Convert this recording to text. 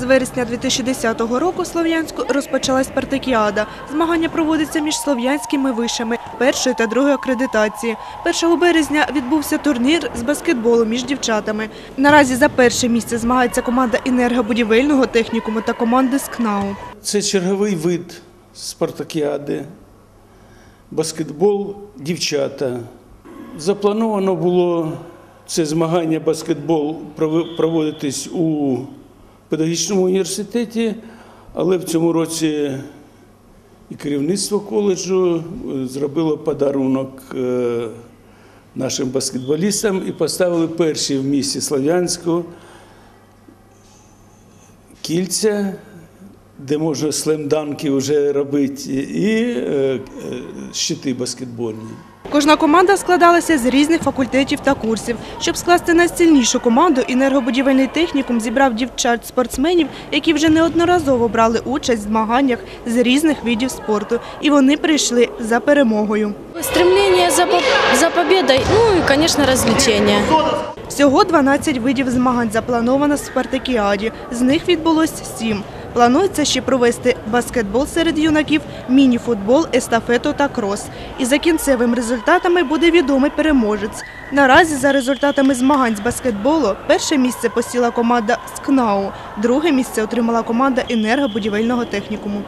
З вересня 2010 року у Слов'янську розпочалась спартакіада. Змагання проводяться між слов'янськими вишами першої та другої акредитації. 1 березня відбувся турнір з баскетболу між дівчатами. Наразі за перше місце змагається команда енергобудівельного технікуму та команди СКНАУ. Це черговий вид спартакіади, баскетбол, дівчата. Заплановано було це змагання баскетбол проводитись у педагогічному університеті, але в цьому році і керівництво коледжу е, зробило подарунок е, нашим баскетболістам і поставили перші в місті Слов'янську кільця, де можна слемданки вже робити, і е, е, щити баскетбольні. Кожна команда складалася з різних факультетів та курсів. Щоб скласти найсильнішу команду, енергобудівельний технікум зібрав дівчат-спортсменів, які вже неодноразово брали участь в змаганнях з різних видів спорту. І вони прийшли за перемогою. Стремление за, за победой, ну и, конечно, развлечения. Всього 12 видів змагань заплановано в спартакіаді. З них відбулось сім. Планується ще провести баскетбол серед юнаків, міні-футбол, естафету та крос. І за кінцевими результатами буде відомий переможець. Наразі за результатами змагань з баскетболу перше місце посіла команда СКНАУ, друге місце отримала команда енергобудівельного технікуму.